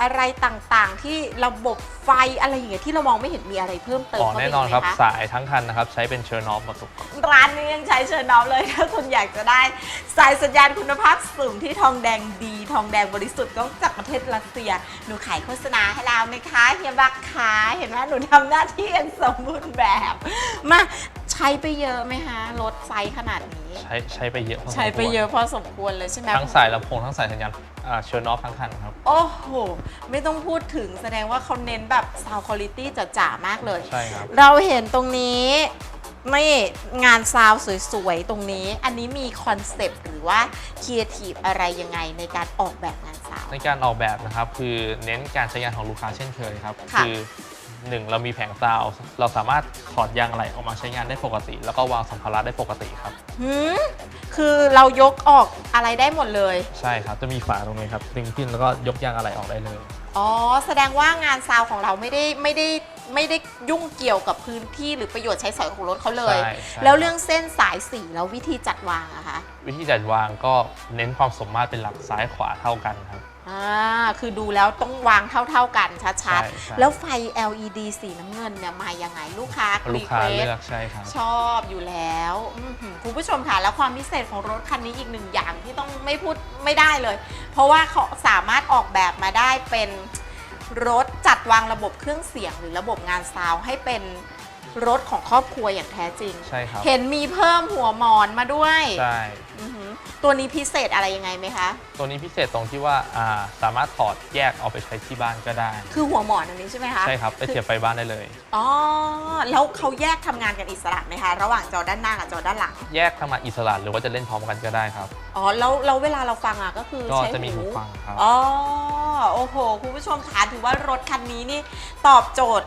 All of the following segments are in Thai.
อะไรต่างๆ ที่ระบบไฟอะไรอย่างเงี้ยที่เรามองไม่เห็นมีอะไรเพิ่มเติมอ๋อเข้าไปแน่นอนครับ ไหมะ สายทั้งคันนะครับ ใช้เป็นเชอร์นอฟหมดทุกร้านนี้ยังใช้เชอร์นอฟเลย ถ้าคุณอยากจะได้ สายสัญญาณคุณภาพสูงที่ทองแดงดี ทองแดงบริสุทธิ์ก็จากประเทศรัสเซีย หนูขายโฆษณาให้แล้วนะคะเฮียบักขาเห็นไหมหนูทำหน้าที่อย่างสมบูรณ์แบบ มา ใช้ไปเยอะไหมคะรถไซส์ขนาดนี้ ใช้ใช้ไปเยอะพอสมควรใช้ไปเยอะพอสมควรเลยใช่ไหมทั้งสายลำโพงทั้งสายสัญญาณเชอร์นอฟทั้งคันครับ โอ้โห ไม่ต้องพูดถึงแสดงว่าเขาเน้นแบบ sound quality จ๋าๆมากเลย ใช่ครับ เราเห็นตรงนี้นี่งานซาวด์สวยๆ ตรงนี้ อันนี้มีคอนเซปต์หรือว่าครีเอทีฟอะไรยังไงในการออกแบบงานซาวด์ในการออกแบบนะครับ คือเน้นการใช้งานของลูกค้าเช่นเคยครับค่ะอ หนึ่งเรามีแผงซาวด์เราสามารถถอดยางอะไหล่ออกมาใช้งานได้ปกติ แล้วก็วางสัมภาระได้ปกติครับ หืมคือเรายกออกอะไรได้หมดเลย ใช่ครับ จะมีฝาตรงนี้ครับดึงขึ้นแล้วก็ยกยางอะไหล่ออกได้เลย อ๋อ แสดงว่างานซาวด์ของเราไม่ได้ไม่ได้ไม่ได้ยุ่งเกี่ยวกับพื้นที่หรือประโยชน์ใช้สอยของรถเขาเลย ใช่ใช่ แล้วเรื่องเส้นสายสีแล้ววิธีจัดวางอะคะ วิธีจัดวางก็เน้นความสมมาตรเป็นหลักซ้ายขวาเท่ากันครับ อ่าคือดูแล้วต้องวางเท่า ๆกันชัดใช่ใช่ ๆ แล้วไฟ LED สีน้ำเงินเนี่ยมายังไงลูกค้า ลูกค้า request เลือกใช่ครับ ชอบอยู่แล้วอื้อหือคุณผู้ชมค่ะแล้วความพิเศษของรถคันนี้อีกหนึ่งอย่างที่ต้องไม่พูดไม่ได้เลย เพราะว่าเขาสามารถออกแบบมาได้เป็นรถจัดวางระบบเครื่องเสียงหรือระบบงานซาวด์ให้เป็น รถของครอบครัวอย่างแท้จริง ใช่ครับ เห็นมีเพิ่มหัวหมอนมาด้วยใช่ อื้อหือตัวนี้พิเศษอะไรยังไงไหมคะ ตัวนี้พิเศษตรงที่ว่าอ่าสามารถถอดแยกเอาไปใช้ที่บ้านก็ได้ คือหัวหมอนอันนี้ใช่ไหมคะใช่ครับ ไปเสียบไฟบ้านได้เลย อ๋อ แล้วเขาแยกทำงานกันอิสระไหมคะ ระหว่างจอด้านหน้ากับจอด้านหลัง แยกทำมาอิสระหรือว่าจะเล่นพร้อมกันก็ได้ครับ อ๋อ แล้วแล้วเวลาเราฟังอะก็คือก็ใช้จะมีหูฟังครับ อ๋อ โอ้โห คุณผู้ชมคะถือว่ารถคันนี้นี่ตอบโจทย์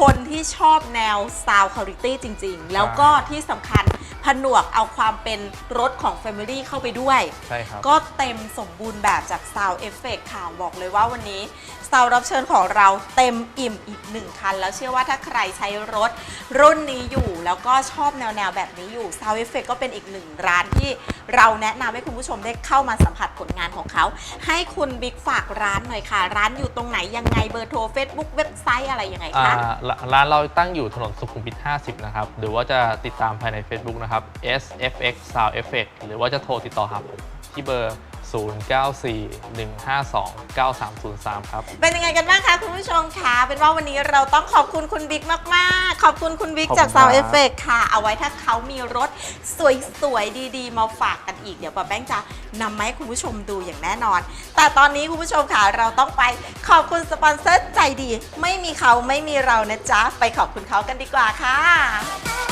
คนที่ชอบแนว Sound Quality จริง ๆ แล้วก็ที่สำคัญ ผนวกเอาความเป็นรถของ Family เข้าไปด้วย ใช่ครับ ก็เต็มสมบูรณ์แบบจาก Sound Effect ค่ะบอกเลยว่าวันนี้ Sound รับเชิญของเราเต็มอิ่มอีกหนึ่งคัน แล้วเชื่อว่าถ้าใครใช้รถรุ่นนี้อยู่ แล้วก็ชอบแนวแนวๆแบบนี้อยู่ Sound Effect ก็เป็นอีกหนึ่งร้านที่เราแนะนำให้คุณผู้ชมได้เข้ามาสัมผัสผลงานของเขา ให้คุณบิ๊กฝากร้านหน่อยค่ะ ร้านอยู่ตรงไหนยังไงเบอร์โทร Facebook เว็บไซต์อะไรยังไงอ่าคะ ร้าร้านเราตั้งอยู่ถนนสุขุมวิท 50 นะครับ หรือว่าจะติดตามภายใน Facebook นะครับ SFX Sound Effect หรือว่าจะโทรติดต่อหาผมที่เบอร์ 0941529303 ครับ เป็นยังไงกันบ้างคะคุณผู้ชมคะเป็นว่าวันนี้เราต้องขอบคุณคุณบิ๊กมาก ๆ ขอบคุณคุณบิ๊กขอบคุณจากครั Sound บ Effect ค่ะ เอาไว้ถ้าเขามีรถสวย ๆ ดีๆ มาฝากกันอีก เดี๋ยวป้าแป้งจะนำมาให้คุณผู้ชมดูอย่างแน่นอน แต่ตอนนี้คุณผู้ชมค่ะเราต้องไปขอบคุณสปอนเซอร์ใจดี ไม่มีเขาไม่มีเรานะจ๊ะ ไปขอบคุณเขากันดีกว่าค่ะ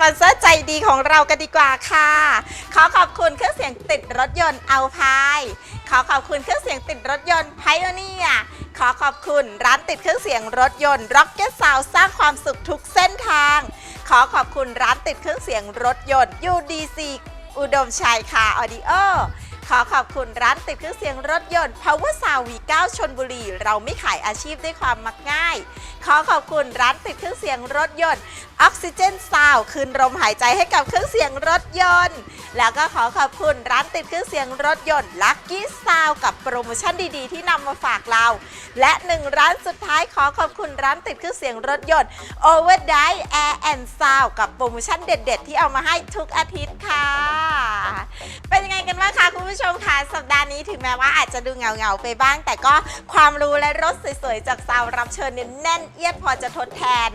ปอนเซอร์ใจดีของเรากันดีกว่าค่ะ ขอขอบคุณเครื่องเสียงติดรถยนต์เอาพายขอขอบคุณเครื่องเสียงติดรถยนต์ไพโอเนียขอขอบคุณร้านติดเครื่องเสียงรถยนต์ Rocket Sound สร้างความสุขทุกเส้นทาง ขอขอบคุณร้านติดเครื่องเสียงรถยนต์ UDC อุดมชัยคาออดิโอ ขอขอบคุณร้านติดเครื่องเสียงรถยนต์ Power Sound V9 ชนบุรี เราไม่ขายอาชีพด้วยความมักง่าย ขอขอบคุณร้านติดเครื่องเสียงรถยนต์ Oxygen Sound คืนลมหายใจให้กับเครื่องเสียงรถยนต์ แล้วก็ขอขอบคุณร้านติดเครื่องเสียงรถยนต์ Lucky Sound กับโปรโมชั่นดีๆ ที่นำมาฝากเรา และหนึ่งร้านสุดท้ายขอขอบคุณร้านติดเครื่องเสียงรถยนต์ Overdrive Air and Sound กับโปรโมชั่นเด็ด ๆ ที่เอามาให้ทุกอาทิตย์ค่ะ เป็นยังไงกันบ้างคะคุณผู้ชมคะสัปดาห์นี้ถึงแม้ว่าอาจจะดูเหงาๆไปบ้าง แต่ก็ความรู้และรถสวยๆ จากสาวรับเชิญเนี่ยแน่นเอียดพอจะทดแทน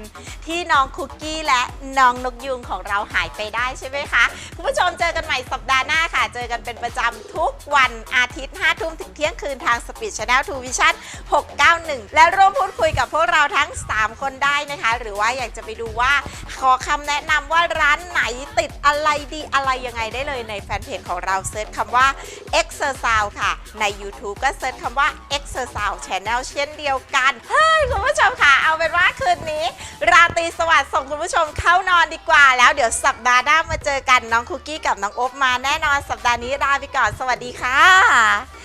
ที่น้องคุกกี้และน้องนกยุงของเราหายไปได้ใช่ไหมคะ คุณผู้ชมเจอกันใหม่สัปดาห์หน้าค่ะ เจอกันเป็นประจำทุกวันอาทิตย์5ทุ่มถึงเที่ยงคืนทาง Speed Channel 2 Vision 691 และร่วมพูดคุยกับพวกเราทั้ง 3 คนได้นะคะ หรือว่าอยากจะไปดูว่าขอคำแนะนำว่าร้านไหนติดอะไรดีอะไรยังไงได้เลยในแฟนเพจของเราเซิร์ชคำว่า Exercise ค่ะ ใน YouTube ก็เซิร์ชคำว่า Exercise Channel เช่นเดียวกัน เฮ้ย คุณผู้ชมค่ะ เอาเป็นว่าคืนนี้ ราตรีสวัสดิ์ส่งคุณผู้ชมเข้านอนดีกว่า แล้วเดี๋ยวสัปดาห์หน้ามาเจอกันน้องคุกกี้กับน้องโอ๊บมาแน่นอนสัปดาห์นี้ลาไปก่อนสวัสดีค่ะ